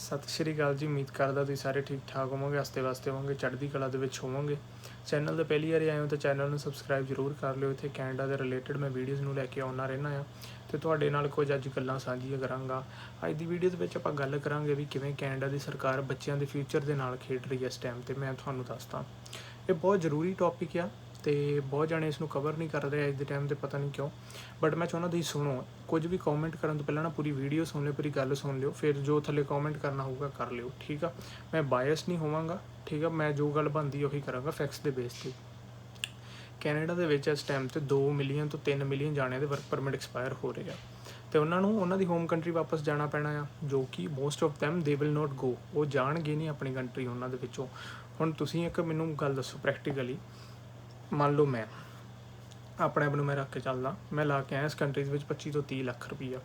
ਸਤਿ ਸ਼੍ਰੀ ਅਕਾਲ ਜੀ, ਉਮੀਦ ਕਰਦਾ ਤੁਸੀਂ ਸਾਰੇ ਠੀਕ ਠਾਕ ਹੋਵੋਗੇ ਹਸਤੇ ਵਾਸਤੇ ਹੋਵੋਗੇ, ਚੜ੍ਹਦੀ ਕਲਾ ਦੇ ਵਿੱਚ ਹੋਵੋਗੇ। ਚੈਨਲ ਤੇ ਪਹਿਲੀ ਵਾਰ ਆਏ ਹੋ ਤਾਂ ਚੈਨਲ ਨੂੰ ਸਬਸਕ੍ਰਾਈਬ ਜ਼ਰੂਰ ਕਰ ਲਿਓ। ਇੱਥੇ ਕੈਨੇਡਾ ਦੇ ਰਿਲੇਟਡ ਮੈਂ ਵੀਡੀਓਜ਼ ਨੂੰ ਲੈ ਕੇ ਆਉਣਾ ਰਹਿਣਾ ਆ ਤੇ ਤੁਹਾਡੇ ਨਾਲ ਕੁਝ ਅੱਜ ਗੱਲਾਂ ਸਾਂਝੀਆਂ ਕਰਾਂਗਾ। ਅੱਜ ਦੀ ਵੀਡੀਓ ਦੇ ਵਿੱਚ ਆਪਾਂ ਗੱਲ ਕਰਾਂਗੇ ਵੀ ਕਿਵੇਂ ਕੈਨੇਡਾ ਦੀ ਸਰਕਾਰ ਬੱਚਿਆਂ ਦੇ ਫਿਊਚਰ ਦੇ ਨਾਲ ਖੇਡ ਰਹੀ ਹੈ ਇਸ ਟਾਈਮ ਤੇ ਮੈਂ ਤੁਹਾਨੂੰ ਦੱਸਦਾ। ਇਹ ਬਹੁਤ ਜ਼ਰੂਰੀ ਟੌਪਿਕ ਆ। ਤੇ ਬਹੁਤ ਜਾਣੇ ਇਸ ਨੂੰ ਕਵਰ ਨਹੀਂ ਕਰ ਰਹੇ ਅੱਜ ਦੇ ਟਾਈਮ ਤੇ, ਪਤਾ ਨਹੀਂ ਕਿਉਂ। ਬਟ ਮੈਂ ਚਾਹੁੰਦਾ ਤੁਸੀਂ ਸੁਣੋ, ਕੁਝ ਵੀ ਕਮੈਂਟ ਕਰਨ ਤੋਂ ਪਹਿਲਾਂ ਨਾ ਪੂਰੀ ਵੀਡੀਓ ਸੁਣ ਲਿਓ, ਪੂਰੀ ਗੱਲ ਸੁਣ ਲਿਓ, ਫਿਰ ਜੋ ਥੱਲੇ ਕਮੈਂਟ ਕਰਨਾ ਹੋਊਗਾ ਕਰ ਲਿਓ, ਠੀਕ ਆ? ਮੈਂ ਬਾਇਸ ਨਹੀਂ ਹੋਵਾਂਗਾ, ਠੀਕ ਆ? ਮੈਂ ਜੋ ਗੱਲ ਬੰਦੀ ਉਹੀ ਕਰਾਂਗਾ ਫੈਕਟਸ ਦੇ ਬੇਸ ਤੇ। ਕੈਨੇਡਾ ਦੇ ਵਿੱਚ ਇਸ ਟਾਈਮ ਤੇ 2 ਮਿਲੀਅਨ ਤੋਂ 3 ਮਿਲੀਅਨ ਜਾਣਿਆਂ ਦੇ ਵਰਕ ਪਰਮਿਟ ਐਕਸਪਾਇਰ ਹੋ ਰਹੇ ਆ। ਤੇ ਉਹਨਾਂ ਨੂੰ, ਉਹਨਾਂ ਦੀ ਹੋਮ ਕੰਟਰੀ ਵਾਪਸ ਜਾਣਾ ਪੈਣਾ ਆ, ਜੋ ਕਿ most of them they will not go ਉਹ ਜਾਣਗੇ ਨਹੀਂ ਆਪਣੀ ਕੰਟਰੀ ਉਹਨਾਂ ਦੇ ਵਿੱਚੋਂ। ਹੁਣ ਤੁਸੀਂ ਇੱਕ ਮੈਨੂੰ ਗੱਲ ਦੱਸੋ ਪ੍ਰੈਕਟੀਕਲੀ ਮੰਨ ਲਓ ਮੈਂ ਆਪਣੇ ਆਪ ਨੂੰ ਮੈਂ ਰੱਖ ਕੇ ਚੱਲਦਾ, ਮੈਂ ਲਾ ਕੇ ਆਇਆ ਇਸ ਕੰਟਰੀ ਦੇ ਵਿੱਚ 25 ਤੋਂ 30 ਲੱਖ ਰੁਪਈਆ।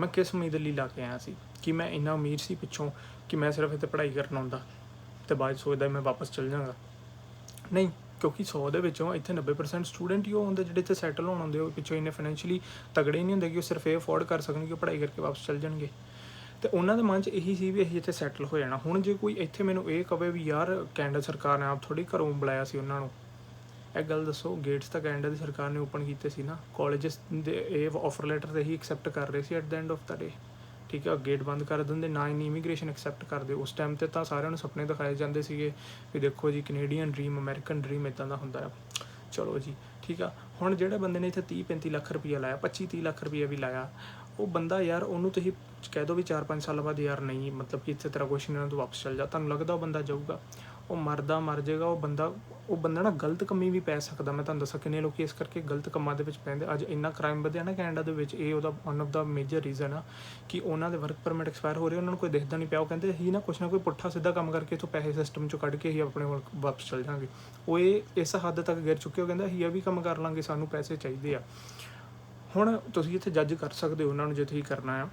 ਮੈਂ ਕਿਸ ਉਮੀਦ ਲਈ ਲਾ ਕੇ ਆਇਆ ਸੀ? ਕਿ ਮੈਂ ਇੰਨਾ ਉਮੀਦ ਸੀ ਪਿੱਛੋਂ ਕਿ ਮੈਂ ਸਿਰਫ ਇੱਥੇ ਪੜ੍ਹਾਈ ਕਰਨ ਆਉਂਦਾ ਤੇ ਬਾਅਦ 'ਚ ਸੋਚਦਾ ਮੈਂ ਵਾਪਸ ਚਲ ਜਾਵਾਂਗਾ ਨਹੀਂ, ਕਿਉਂਕਿ 100 ਦੇ ਵਿੱਚੋਂ ਇੱਥੇ 90% ਸਟੂਡੈਂਟ ਹੀ ਉਹ ਹੁੰਦੇ ਜਿਹੜੇ ਇੱਥੇ ਸੈਟਲ ਹੋਣ ਹੁੰਦੇ ਉਹ ਪਿੱਛੋਂ ਇੰਨੇ ਫਾਈਨੈਂਸ਼ੀਅਲੀ ਤਗੜੇ ਨਹੀਂ ਹੁੰਦੇ ਕਿ ਉਹ ਸਿਰਫ ਇਹ ਅਫੋਰਡ ਕਰ ਸਕਣ ਕਿ ਉਹ ਪੜ੍ਹਾਈ ਕਰਕੇ ਵਾਪਸ ਚਲ ਜਾਣਗੇ। ਤੇ ਉਹਨਾਂ ਦੇ ਮਨ 'ਚ ਇਹੀ ਸੀ ਵੀ ਅਸੀਂ ਇੱਥੇ ਸੈਟਲ ਹੋ ਜਾਣਾ। ਹੁਣ ਜੇ ਕੋਈ ਇੱਥੇ ਮੈਨੂੰ ਇਹ ਕਵੇ ਵੀ ਯਾਰ ਕੈਨੇਡਾ ਸਰਕਾਰ ਨੇ ਆਪ ਥੋੜੀ ਘਰੋਂ ਬੁਲਾਇਆ ਸੀ ਉਹਨਾਂ ਨੂੰ ਇਹ ਗੱਲ ਦੱਸੋ ਗੇਟਸ ਤਾਂ ਕੈਨੇਡਾ ਦੀ ਸਰਕਾਰ ਨੇ ਓਪਨ ਕੀਤੇ ਸੀ ਨਾ। ਕਾਲਜਸ ਦੇ ਇਹ ਆਫਰ ਲੈਟਰ ਤੇ ਹੀ ਐਕਸੈਪਟ ਕਰ ਰਹੇ ਸੀ at the end of the day ਠੀਕ ਹੈ ਗੇਟ ਬੰਦ ਕਰ ਦਿੰਦੇ, ਨਾ ਹੀ ਇਮੀਗ੍ਰੇਸ਼ਨ ਐਕਸੈਪਟ ਕਰਦੇ। ਉਸ ਟਾਈਮ ਤੇ ਤਾਂ ਸਾਰਿਆਂ ਨੂੰ ਸੁਪਨੇ ਦਿਖਾਏ ਜਾਂਦੇ ਸੀਗੇ ਵੀ ਦੇਖੋ ਜੀ ਕੈਨੇਡੀਅਨ ਡ੍ਰੀਮ ਅਮਰੀਕਨ ਡ੍ਰੀਮ ਇਦਾਂ ਦਾ ਹੁੰਦਾ ਆ। ਚਲੋ ਜੀ, ਠੀਕ ਆ। ਹੁਣ ਜਿਹੜੇ ਬੰਦੇ ਨੇ ਇੱਥੇ 30 35 ਲੱਖ ਰੁਪਈਆ ਲਾਇਆ 25 30 ਲੱਖ ਰੁਪਈਆ ਵੀ ਲਾਇਆ, ਉਹ ਬੰਦਾ ਯਾਰ ਉਹਨੂੰ ਤੁਸੀਂ ਕਹਿ ਦੋ ਵੀ 4-5 ਸਾਲ ਬਾਅਦ ਯਾਰ ਨਹੀਂ, ਮਤਲਬ ਕਿ ਇੱਥੇ ਤੇਰਾ ਕੁਛ ਨਹੀਂ ਤੂੰ ਵਾਪਸ ਚੱਲ ਜਾ। ਤੁਹਾਨੂੰ ਲੱਗਦਾ ਉਹ ਬੰਦਾ ਜਾਊਗਾ? ਉਹ ਮਰਦਾ ਮਰ ਜਾਏਗਾ, ਉਹ ਬੰਦਾ ਉਹ ਬੰਦਾ ਨਾ ਗਲਤ ਕੰਮੀ ਵੀ ਪੈ ਸਕਦਾ। ਮੈਂ ਤੁਹਾਨੂੰ ਦੱਸਾਂ ਕਿੰਨੇ ਲੋਕੀ ਇਸ ਕਰਕੇ ਗਲਤ ਕੰਮਾਂ ਦੇ ਵਿੱਚ ਪੈਂਦੇ ਅੱਜ ਇੰਨਾ ਕ੍ਰਾਈਮ ਵਧਿਆ ਨਾ ਕੈਨੇਡਾ ਦੇ ਵਿੱਚ, ਇਹ ਉਹਦਾ one of the major reason ਆ ਕਿ ਉਹਨਾਂ ਦੇ ਵਰਕ ਪਰਮਿਟ ਐਕਸਪਾਇਰ ਹੋ ਰਹੇ ਉਹਨਾਂ ਨੂੰ ਕੋਈ ਦੇਖਦਾ ਨਹੀਂ ਪਿਆ। ਉਹ ਕਹਿੰਦੇ ਅਸੀਂ ਨਾ ਕੁਛ ਨਾ ਕੋਈ ਪੁੱਠਾ ਸਿੱਧਾ ਕੰਮ ਕਰਕੇ ਇਥੋਂ ਪੈਸੇ ਸਿਸਟਮ ਚੋਂ ਕੱਢ ਕੇ ਹੀ ਆਪਣੇ ਕੋਲ ਵਾਪਸ ਚਲ ਜਾਾਂਗੇ। ਉਹ ਇਹ, ਇਸ ਹੱਦ ਤੱਕ ਗਿਰ ਚੁੱਕੇ ਹੋ ਕਹਿੰਦਾ ਅਸੀਂ ਇਹ ਵੀ ਕੰਮ ਕਰ ਲਾਂਗੇ, ਸਾਨੂੰ ਪੈਸੇ ਚਾਹੀਦੇ ਆ। ਹੁਣ ਤੁਸੀਂ ਇੱਥੇ ਜੱਜ ਕਰ ਸਕਦੇ ਹੋ ਉਹਨਾਂ ਨੂੰ ਜੇ ਤੁਸੀਂ ਕਰਨਾ ਆ।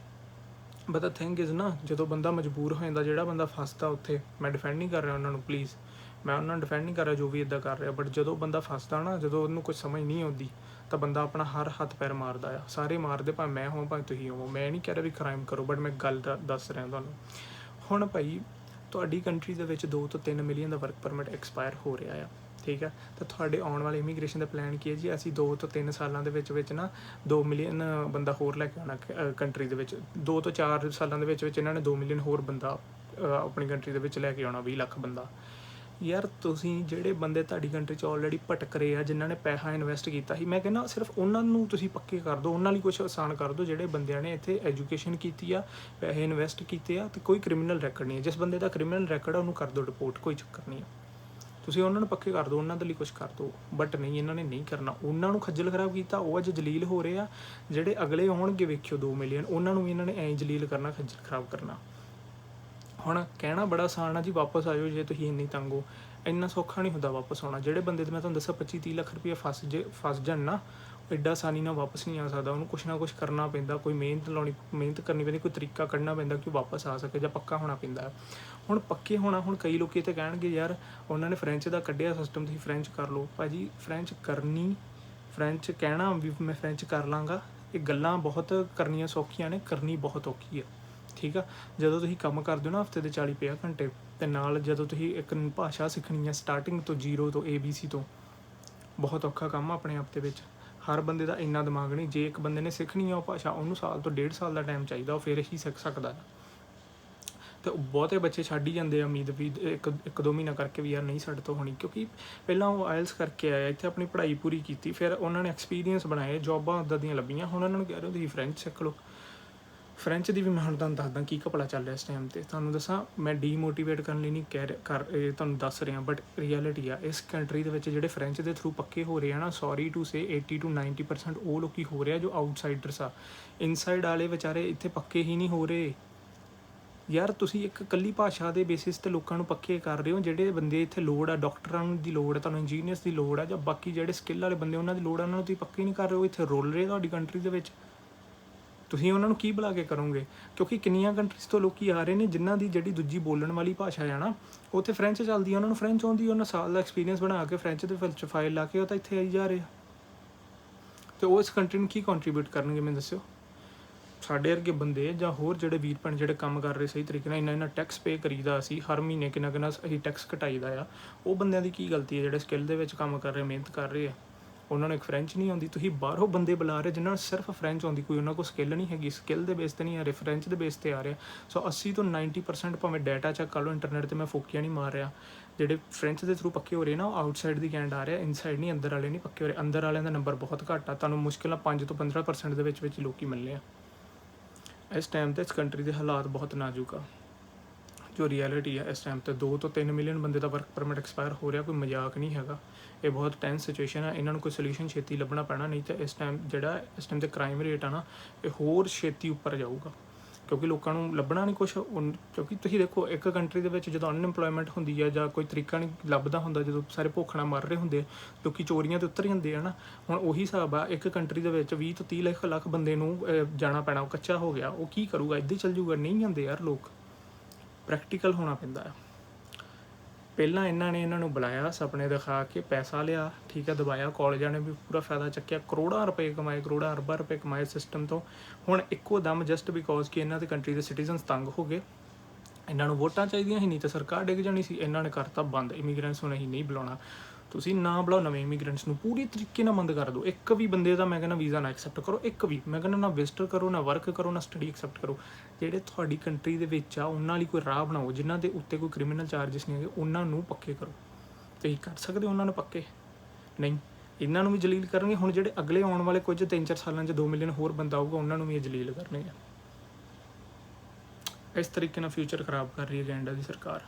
ਬਟ ਦ ਥਿੰਗ ਇਜ਼ ਨਾ, ਜਦੋਂ ਬੰਦਾ ਮਜਬੂਰ ਹੋ ਜਾਂਦਾ, ਜਿਹੜਾ ਬੰਦਾ ਫਸਦਾ ਉੱਥੇ, ਮੈਂ ਡਿਫੈਂਡ ਨਹੀਂ ਕਰ ਰਿਹਾ ਉਹਨਾਂ ਨੂੰ ਪਲੀਜ਼ ਮੈਂ ਉਹਨਾਂ ਨੂੰ ਡਿਫੈਂਡ ਨਹੀਂ ਕਰ ਰਿਹਾ ਜੋ ਵੀ ਇਦਾਂ ਕਰ ਰਿਹਾ ਬਟ ਜਦੋਂ ਬੰਦਾ ਫਸਦਾ ਨਾ, ਜਦੋਂ ਉਹਨੂੰ ਕੁਝ ਸਮਝ ਨਹੀਂ ਆਉਂਦੀ, ਤਾਂ ਬੰਦਾ ਆਪਣਾ ਹਰ ਹੱਥ ਪੈਰ ਮਾਰਦਾ ਆ। ਸਾਰੇ ਮਾਰਦੇ ਭਾਵੇਂ ਮੈਂ ਹੋਵਾਂ, ਭਾਵੇਂ ਤੁਸੀਂ ਹੋਵੋ। ਮੈਂ ਨਹੀਂ ਕਹਿ ਰਿਹਾ ਵੀ ਕ੍ਰਾਈਮ ਕਰੋ ਬਟ ਮੈਂ ਗੱਲ ਦਾ, ਦੱਸ ਰਿਹਾ ਤੁਹਾਨੂੰ। ਹੁਣ ਭਾਈ, ਤੁਹਾਡੀ ਕੰਟਰੀ ਦੇ ਵਿੱਚ 2 ਤੋਂ 3 ਮਿਲੀਅਨ ਦਾ ਵਰਕ ਪਰਮਿਟ ਐਕਸਪਾਇਰ ਹੋ ਰਿਹਾ ਆ। ਠੀਕ ਹੈ? ਤਾਂ ਤੁਹਾਡੇ ਆਉਣ ਵਾਲੇ ਇਮੀਗ੍ਰੇਸ਼ਨ ਦਾ ਪਲਾਨ ਕੀ ਹੈ ਜੀ? ਅਸੀਂ 2 ਤੋਂ 3 ਸਾਲਾਂ ਦੇ ਵਿੱਚ ਵਿੱਚ ਨਾ 2 ਮਿਲੀਅਨ ਬੰਦਾ ਹੋਰ ਲੈ ਕੇ ਆਉਣਾ ਕੰਟਰੀ ਦੇ ਵਿੱਚ। 2 ਤੋਂ 4 ਸਾਲਾਂ ਦੇ ਵਿੱਚ ਵਿੱਚ ਇਹਨਾਂ ਨੇ 2 ਮਿਲੀਅਨ ਹੋਰ ਬੰਦਾ ਆਪਣੀ ਕੰਟਰੀ ਦੇ ਵਿੱਚ ਲੈ ਕੇ ਆਉਣਾ 20 ਲੱਖ ਬੰਦਾ। ਯਾਰ ਤੁਸੀਂ ਜਿਹੜੇ ਬੰਦੇ ਤੁਹਾਡੀ ਕੰਟਰੀ 'ਚ ਆਲਰੇਡੀ ਭਟਕ ਰਹੇ ਆ, ਜਿਨ੍ਹਾਂ ਨੇ ਪੈਸਾ ਇਨਵੈਸਟ ਕੀਤਾ ਸੀ, ਮੈਂ ਕਹਿੰਦਾ ਸਿਰਫ ਉਹਨਾਂ ਨੂੰ ਤੁਸੀਂ ਪੱਕੇ ਕਰ ਦਿਓ, ਉਹਨਾਂ ਲਈ ਕੁਝ ਆਸਾਨ ਕਰ ਦਿਓ, ਜਿਹੜੇ ਬੰਦਿਆਂ ਨੇ ਇੱਥੇ ਐਜੂਕੇਸ਼ਨ ਕੀਤੀ ਆ, ਪੈਸੇ ਇਨਵੈਸਟ ਕੀਤੇ ਆ, ਤੇ ਕੋਈ ਕ੍ਰਿਮੀਨਲ ਰੈਕੋਰਡ ਨਹੀਂ ਹੈ। ਜਿਸ ਬੰਦੇ ਦਾ ਕ੍ਰਿਮੀਨਲ ਰੈਕੋਰਡ ਆ, ਉਹਨੂੰ ਕਰ ਦਿਓ ਰਿਪੋਰਟ ਕੋਈ ਚੱਕਰ ਨਹੀਂ ਆ ਤੁਸੀਂ ਉਹਨਾਂ ਨੂੰ ਪੱਕੇ ਕਰ ਦਿਓ, ਉਹਨਾਂ ਦੇ ਲਈ ਕੁਝ ਕਰ ਦਿਓ। ਬਟ ਨਹੀਂ, ਇਹਨਾਂ ਨੇ ਨਹੀਂ ਕਰਨਾ। ਉਹਨਾਂ ਨੂੰ ਖੱਜਲ ਖਰਾਬ ਕੀਤਾ, ਉਹ ਅੱਜ ਜਲੀਲ ਹੋ ਰਹੇ ਆ। ਜਿਹੜੇ ਅਗਲੇ ਆਉਣਗੇ ਵੇਖਿਓ 2 ਮਿਲੀਅਨ, ਉਹਨਾਂ ਨੂੰ ਵੀ ਇਹਨਾਂ ਨੇ ਐਂ ਜਲੀਲ ਕਰਨਾ, ਖੱਜਲ ਖਰਾਬ ਕਰਨਾ। ਹੁਣ ਕਹਿਣਾ ਬੜਾ ਆਸਾਨ ਆ ਜੀ, ਵਾਪਸ ਆਇਓ ਜੇ ਤੁਸੀਂ ਇੰਨੀ ਤੰਗ ਹੋ। ਇੰਨਾ ਸੌਖਾ ਨਹੀਂ ਹੁੰਦਾ ਵਾਪਸ ਆਉਣਾ। ਜਿਹੜੇ ਬੰਦੇ ਤੇ ਮੈਂ ਤੁਹਾਨੂੰ ਦੱਸਿਆ 25 30 ਲੱਖ ਰੁਪਏ ਫਸ ਜੇ, ਫਸ ਜਾਣ ਨਾ, ਉਹ ਐਡਾ ਆਸਾਨੀ ਨਾਲ ਵਾਪਸ ਨਹੀਂ ਆ ਸਕਦਾ। ਉਹਨੂੰ ਕੁਛ ਨਾ ਕੁਛ ਕਰਨਾ ਪੈਂਦਾ, ਕੋਈ ਮਿਹਨਤ ਲਾਉਣੀ, ਮਿਹਨਤ ਕਰਨੀ ਪੈਂਦੀ, ਕੋਈ ਤਰੀਕਾ ਕੱਢਣਾ ਪੈਂਦਾ ਕਿ ਉਹ ਵਾਪਸ ਆ ਸਕੇ ਜਾਂ ਪੱਕਾ ਹੋਣਾ ਪੈਂਦਾ। ਹੁਣ ਪੱਕੇ ਹੋਣਾ, ਹੁਣ ਕਈ ਲੋਕੀ ਤੇ ਕਹਿਣਗੇ, ਯਾਰ, ਉਹਨਾਂ ਨੇ ਫ੍ਰੈਂਚ ਦਾ ਕੱਢਿਆ ਸਿਸਟਮ ਤੁਸੀਂ ਫ੍ਰੈਂਚ ਕਰ ਲਓ। ਭਾਜੀ ਫ੍ਰੈਂਚ ਕਰਨੀ ਫ੍ਰੈਂਚ ਕਹਿਣਾ ਵੀ ਮੈਂ ਫ੍ਰੈਂਚ ਕਰ ਲਾਂਗਾ, ਇਹ ਗੱਲਾਂ ਬਹੁਤ ਕਰਨੀਆਂ ਸੌਖੀਆਂ ਨੇ, ਕਰਨੀ ਬਹੁਤ ਔਖੀ ਹੈ ਠੀਕ ਆ? ਜਦੋਂ ਤੁਸੀਂ ਕੰਮ ਕਰਦੇ ਹੋ ਨਾ ਹਫ਼ਤੇ ਦੇ 40 50 ਘੰਟੇ, ਤੇ ਨਾਲ ਜਦੋਂ ਤੁਸੀਂ ਇੱਕ ਭਾਸ਼ਾ ਸਿੱਖਣੀ ਹੈ ਸਟਾਰਟਿੰਗ ਤੋਂ ਜ਼ੀਰੋ ਤੋਂ ABC ਤੋਂ, ਬਹੁਤ ਔਖਾ ਕੰਮ ਆਪਣੇ ਆਪ ਦੇ ਵਿੱਚ। ਹਰ ਬੰਦੇ ਦਾ ਇੰਨਾ ਦਿਮਾਗ ਨਹੀਂ, ਜੇ ਇੱਕ ਬੰਦੇ ਨੇ ਸਿੱਖਣੀ ਆ ਉਹ ਭਾਸ਼ਾ, ਉਹਨੂੰ ਸਾਲ ਤੋਂ ਡੇਢ ਸਾਲ ਦਾ ਟਾਈਮ ਚਾਹੀਦਾ, ਉਹ ਫਿਰ ਹੀ ਸਿੱਖ ਸਕਦਾ। ਹੈ ਤੇ ਬਹੁਤੇ ਬੱਚੇ ਛੱਡ ਹੀ ਜਾਂਦੇ ਆ, ਉਮੀਦ ਵੀ ਇੱਕ ਇੱਕ ਦੋ ਮਹੀਨਾ ਕਰਕੇ ਵੀ ਯਾਰ ਨਹੀਂ ਸਾਡੇ ਤੋਂ ਹੋਣੀ, ਕਿਉਂਕਿ ਪਹਿਲਾਂ ਉਹ ਆਇਲਸ ਕਰਕੇ ਆਇਆ ਇੱਥੇ ਆਪਣੀ ਪੜ੍ਹਾਈ ਪੂਰੀ ਕੀਤੀ, ਫਿਰ ਉਹਨਾਂ ਨੇ ਐਕਸਪੀਰੀਅੰਸ ਬਣਾਏ, ਜੌਬਾਂ ਉੱਦਾਂ ਦੀਆਂ ਲੱਭੀਆਂ, ਹੁਣ ਉਹਨਾਂ ਨੂੰ ਕਹਿ ਰਹੇ ਹੋ ਤੁਸੀਂ ਫ੍ਰੈਂਚ ਸਿੱਖ ਲਓ। ਫ੍ਰੈਂਚ ਦੀ ਵੀ ਮੈਂ ਹੁਣ ਤੁਹਾਨੂੰ ਦੱਸਦਾ ਕੀ ਕਪੜਾ ਚੱਲ ਰਿਹਾ ਇਸ ਟਾਈਮ ਤੇ, ਤੁਹਾਨੂੰ ਦੱਸਾਂ, ਮੈਂ ਡੀਮੋਟੀਵੇਟ ਕਰਨ ਲਈ ਨਹੀਂ ਕਹਿ ਕਰ, ਇਹ ਤੁਹਾਨੂੰ ਦੱਸ ਰਿਹਾ ਬਟ ਰਿਐਲਿਟੀ ਆ, ਇਸ ਕੰਟਰੀ ਦੇ ਵਿੱਚ ਜਿਹੜੇ ਫ੍ਰੈਂਚ ਦੇ ਥਰੂ ਪੱਕੇ ਹੋ ਰਹੇ ਆ ਨਾ ਸੌਰੀ ਟੂ ਸੇ 80 ਟੂ 90% ਉਹ ਲੋਕੀ ਹੋ ਰਿਹਾ ਜੋ ਆਊਟਸਾਈਡਰਸ ਆ। ਇਨਸਾਈਡ ਵਾਲੇ ਵਿਚਾਰੇ ਇੱਥੇ ਪੱਕੇ ਹੀ ਨਹੀਂ ਹੋ ਰਹੇ। ਯਾਰ ਤੁਸੀਂ ਇੱਕ ਕੱਲੀ ਭਾਸ਼ਾ ਦੇ ਬੇਸਿਸ ਤੇ ਲੋਕਾਂ ਨੂੰ ਪੱਕੇ ਕਰ ਰਹੇ ਹੋ, ਜਿਹੜੇ ਬੰਦੇ ਇੱਥੇ ਲੋੜ ਆ ਡਾਕਟਰਾਂ ਨੂੰ ਦੀ ਲੋੜ ਆ, ਤੁਹਾਨੂੰ ਇੰਜੀਨੀਅਰਸ ਦੀ ਲੋੜ ਆ, ਜਾਂ ਬਾਕੀ ਜਿਹੜੇ ਸਕਿੱਲ ਵਾਲੇ ਬੰਦੇ, ਉਹਨਾਂ ਦੀ ਲੋੜ ਆ, ਉਹਨਾਂ ਨੂੰ ਤੁਸੀਂ ਪੱਕੇ ਨਹੀਂ ਕਰ ਰਹੇ ਹੋ, ਇੱਥੇ ਰੋਲ ਰਹੇ ਤੁਹਾਡੀ ਕੰਟਰੀ ਦੇ ਵਿੱਚ। ਤੁਸੀਂ ਉਹਨਾਂ ਨੂੰ ਕੀ ਬੁਲਾ ਕੇ ਕਰੋਗੇ? ਕਿਉਂਕਿ ਕਿੰਨੀਆਂ ਕੰਟਰੀਜ਼ ਤੋਂ ਲੋਕੀ ਆ ਰਹੇ ਨੇ, ਜਿਨ੍ਹਾਂ ਦੀ ਜਿਹੜੀ ਦੂਜੀ ਬੋਲਣ ਵਾਲੀ ਭਾਸ਼ਾ ਹੈ ਨਾ ਉੱਥੇ ਫ੍ਰੈਂਚ ਚੱਲਦੀ ਆ, ਉਹਨਾਂ ਨੂੰ ਫ੍ਰੈਂਚ ਆਉਂਦੀ ਉਹਨਾਂ ਸਾਲ ਦਾ ਐਕਸਪੀਰੀਅੰਸ ਬਣਾ ਕੇ ਫ੍ਰੈਂਚ ਦੇ ਵਿੱਚ ਫਾਈਲ ਲਾ ਕੇ ਉਹ ਤਾਂ ਇੱਥੇ ਆਈ ਜਾ ਰਹੇ ਆ। ਤੇ ਉਹ ਇਸ ਕੰਟਰੀ ਨੂੰ ਕੀ ਕੰਟਰੀਬਿਊਟ ਕਰਨਗੇ, ਮੈਨੂੰ ਦੱਸਿਓ? ਸਾਡੇ ਵਰਗੇ ਬੰਦੇ ਜਾਂ ਹੋਰ ਜਿਹੜੇ ਵੀਰ ਭੈਣ ਜਿਹੜੇ ਕੰਮ ਕਰ ਰਹੇ ਸਹੀ ਤਰੀਕੇ ਨਾਲ, ਇੰਨਾ ਇੰਨਾ ਟੈਕਸ ਪੇ ਕਰੀਦਾ ਅਸੀਂ ਹਰ ਮਹੀਨੇ ਕਿੰਨਾ ਕਿੰਨਾ ਅਸੀਂ ਟੈਕਸ ਘਟਾਈਦਾ ਆ, ਉਹ ਬੰਦਿਆਂ ਦੀ ਕੀ ਗਲਤੀ ਹੈ? ਜਿਹੜੇ ਸਕਿੱਲ ਦੇ ਵਿੱਚ ਕੰਮ ਕਰ ਰਹੇ, ਮਿਹਨਤ ਕਰ ਰਹੇ ਆ, ਉਹਨਾਂ ਨੂੰ ਇੱਕ ਫ੍ਰੈਂਚ ਨਹੀਂ ਆਉਂਦੀ। ਤੁਸੀਂ ਬਾਹਰੋਂ ਬੰਦੇ ਬੁਲਾ ਰਹੇ, ਜਿਨ੍ਹਾਂ ਨੂੰ ਸਿਰਫ ਫ੍ਰੈਂਚ ਆਉਂਦੀ, ਕੋਈ ਉਹਨਾਂ ਕੋਲ ਸਕਿੱਲ ਨਹੀਂ ਹੈਗੀ ਸਕਿੱਲ ਦੇ ਬੇਸ ਤੇ ਨਹੀਂ ਆ ਰਹੇ ਫ੍ਰੈਂਚ ਦੇ ਬੇਸ ਤੇ ਆ ਰਿਹਾ ਸੋ 80 ਤੋਂ 90% ਭਾਵੇਂ ਡਾਟਾ ਚੈੱਕ ਕਰ ਲਓ ਇੰਟਰਨੈਟ ਤੇ ਮੈਂ ਫੋਕੀਆਂ ਨਹੀਂ ਮਾਰ ਰਿਹਾ। ਜਿਹੜੇ ਫ੍ਰੈਂਚ ਦੇ ਥਰੂ ਪੱਕੇ ਹੋ ਰਹੇ ਨਾ, ਉਹ ਆਊਟਸਾਈਡ ਦੀ ਕੈਂਡ ਆ ਰਿਹਾ ਇਨਸਾਈਡ ਨਹੀਂ, ਅੰਦਰ ਵਾਲੇ ਨਹੀਂ ਪੱਕੇ ਹੋ ਰਹੇ। ਅੰਦਰ ਵਾਲਿਆਂ ਦਾ ਨੰਬਰ ਬਹੁਤ ਘੱਟ ਆ, ਤੁਹਾਨੂੰ ਮੁਸ਼ਕਿਲਾਂ ਨਾਲ 5 ਤੋਂ 15% ਦੇ ਵਿੱਚ ਵਿੱਚ ਲੋਕੀ ਮਿਲਨੇ ਆ। ਇਸ ਟਾਈਮ ਤੇ ਇਸ ਕੰਟਰੀ ਦੇ ਹਾਲਾਤ ਬਹੁਤ ਨਾਜ਼ੁਕ ਆ। ਜੋ ਰਿਐਲਿਟੀ ਆ, ਇਸ ਟਾਈਮ ਤੇ 2 ਤੋਂ 3 ਮਿਲੀਅਨ ਬੰਦੇ ਦਾ ਵਰਕ ਪਰਮਿਟ ਐਕਸਪਾਇਰ ਹੋ ਰਿਹਾ, ਕੋਈ ਮਜ਼ਾਕ ਨਹੀਂ ਹੈਗਾ। ਇਹ ਬਹੁਤ ਟੈਂਸ ਸਿਚੁਏਸ਼ਨ ਹੈ ਇਹਨਾਂ ਨੂੰ ਕੋਈ ਸੋਲੂਸ਼ਨ ਛੇਤੀ ਲੱਭਣਾ ਪੈਣਾ, ਨਹੀਂ ਤਾਂ ਇਸ ਟਾਈਮ ਜਿਹੜਾ, ਇਸ ਟਾਈਮ ਤੇ ਕ੍ਰਾਈਮ ਰੇਟ ਆ ਨਾ, ਇਹ ਹੋਰ ਛੇਤੀ ਉੱਪਰ ਜਾਊਗਾ। ਕਿਉਂਕਿ ਲੋਕਾਂ ਨੂੰ ਲੱਭਣਾ ਨਹੀਂ ਕੁਝ ਕਿਉਂਕਿ ਤੁਸੀਂ ਦੇਖੋ ਇੱਕ ਕੰਟਰੀ ਦੇ ਵਿੱਚ ਜਦੋਂ ਅਨਐਮਪਲੋਇਮੈਂਟ ਹੁੰਦੀ ਹੈ ਜਾਂ ਕੋਈ ਤਰੀਕਾ ਨਹੀਂ ਲੱਭਦਾ ਹੁੰਦਾ ਜਦੋਂ ਸਾਰੇ ਭੁੱਖ ਮਰ ਰਹੇ ਹੁੰਦੇ ਆ, ਲੋਕੀ ਚੋਰੀਆਂ ਤੇ ਉਤਰ ਜਾਂਦੇ ਆ ਨਾ ਹੁਣ ਉਹੀ ਹਿਸਾਬ ਆ ਇੱਕ ਕੰਟਰੀ ਦੇ ਵਿੱਚ 20 ਤੋਂ 30 ਲੱਖ ਲੱਖ ਬੰਦੇ ਨੂੰ ਜਾਣਾ ਪੈਣਾ ਉਹ ਕੱਚਾ ਹੋ ਗਿਆ ਉਹ ਕੀ ਕਰੂਗਾ ਇੱਦਾਂ ਹੀ ਚੱਲ ਜੂਗਾ ਨਹੀਂ ਜਾਂਦੇ ਯਾਰ ਲੋਕ। ਪ੍ਰੈਕਟੀਕਲ ਹੋਣਾ ਪੈਂਦਾ ਹੈ ਪਹਿਲਾਂ ਇਹਨਾਂ ਨੇ ਇਹਨਾਂ ਨੂੰ ਬੁਲਾਇਆ, ਸੁਪਨੇ ਦਿਖਾ ਕੇ ਪੈਸਾ ਲਿਆ, ਠੀਕ ਹੈ, ਦਬਾਇਆ, ਕਾਲਜਾਂ ਨੇ ਵੀ ਪੂਰਾ ਫਾਇਦਾ ਚੱਕਿਆ, ਕਰੋੜਾਂ ਰੁਪਏ ਕਮਾਏ, ਕਰੋੜਾਂ ਅਰਬਾਂ ਰੁਪਏ ਕਮਾਏ ਸਿਸਟਮ ਤੋਂ। ਹੁਣ ਇੱਕੋ ਦਮ ਜਸਟ ਬਿਕੋਜ਼ ਕਿ ਇਹਨਾਂ ਦੇ ਕੰਟਰੀ ਦੇ ਸਿਟੀਜ਼ਨਸ ਤੰਗ ਹੋ ਗਏ। ਇਹਨਾਂ ਨੂੰ ਵੋਟਾਂ ਚਾਹੀਦੀਆਂ ਹੀ ਨਹੀਂ ਤਾਂ ਸਰਕਾਰ ਡਿੱਗ ਜਾਣੀ ਸੀ, ਇਹਨਾਂ ਨੇ ਕਰਤਾ ਬੰਦ ਇਮੀਗ੍ਰੈਂਟਸ ਨੂੰ ਨਹੀਂ ਨਹੀਂ ਬੁਲਾਉਣਾ। ਤੁਸੀਂ ਨਾ ਬੁਲਾਓ, ਨਵੇਂ ਇਮੀਗ੍ਰੈਂਟਸ ਨੂੰ ਪੂਰੀ ਤਰੀਕੇ ਨਾਲ ਬੰਦ ਕਰ ਦਿਓ। ਇੱਕ ਵੀ ਬੰਦੇ ਦਾ ਮੈਂ ਕਹਿੰਦਾ ਵੀਜ਼ਾ ਨਾ ਐਕਸੈਪਟ ਕਰੋ, ਇੱਕ ਵੀ। ਮੈਂ ਕਹਿੰਦਾ ਨਾ ਵਿਜ਼ਟਰ ਕਰੋ, ਨਾ ਵਰਕ ਕਰੋ, ਨਾ ਸਟੱਡੀ ਐਕਸੈਪਟ ਕਰੋ। ਜਿਹੜੇ ਤੁਹਾਡੀ ਕੰਟਰੀ ਦੇ ਵਿੱਚ ਆ, ਉਹਨਾਂ ਲਈ ਕੋਈ ਰਾਹ ਬਣਾਓ, ਜਿਨ੍ਹਾਂ ਦੇ ਉੱਤੇ ਕੋਈ ਕ੍ਰਿਮੀਨਲ ਚਾਰजेस ਨਹੀਂ ਹੈਗੇ, ਉਹਨਾਂ ਨੂੰ ਪੱਕੇ ਕਰੋ। ਤੁਸੀਂ ਕਰ ਸਕਦੇ ਹੋ ਉਹਨਾਂ ਨੂੰ ਪੱਕੇ? ਨਹੀਂ। ਇਹਨਾਂ ਨੂੰ ਵੀ ਜਲੀਲ ਕਰਨਗੇ। ਹੁਣ ਜਿਹੜੇ ਅਗਲੇ ਆਉਣ ਵਾਲੇ ਕੁਝ 3-4 ਸਾਲਾਂ 'ਚ 2 ਮਿਲੀਅਨ ਹੋਰ ਬੰਦਾ ਆਊਗਾ, ਉਹਨਾਂ ਨੂੰ ਵੀ ਇਹ ਜਲੀਲ ਕਰਨਗੇ। ਇਸ ਤਰੀਕੇ ਨਾਲ ਫਿਊਚਰ ਖਰਾਬ ਕਰ ਰਹੀ ਹੈ ਕੈਨੇਡਾ ਦੀ ਸਰਕਾਰ।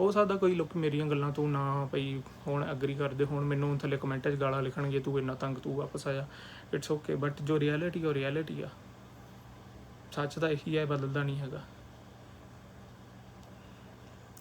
ਹੋ ਸਕਦਾ ਕੋਈ ਲੋਕ ਮੇਰੀਆਂ ਗੱਲਾਂ ਤੋਂ ਨਾ ਭਈ ਹੁਣ ਐਗਰੀ ਕਰਦੇ, ਹੁਣ ਮੈਨੂੰ ਥੱਲੇ ਕਮੈਂਟਾਂ 'ਚ ਗਾਲਾਂ ਲਿਖਣਗੇ, ਤੂੰ ਇੰਨਾ ਤੰਗ, ਤੂੰ ਵਾਪਸ ਆਇਆ ਇਟਸ ਓਕੇ ਬਟ ਜੋ ਰਿਐਲਿਟੀ ਉਹ ਰਿਐਲਿਟੀ ਆ। ਸੱਚ ਤਾਂ ਇਹੀ ਹੈ ਬਦਲਦਾ ਨਹੀਂ ਹੈਗਾ।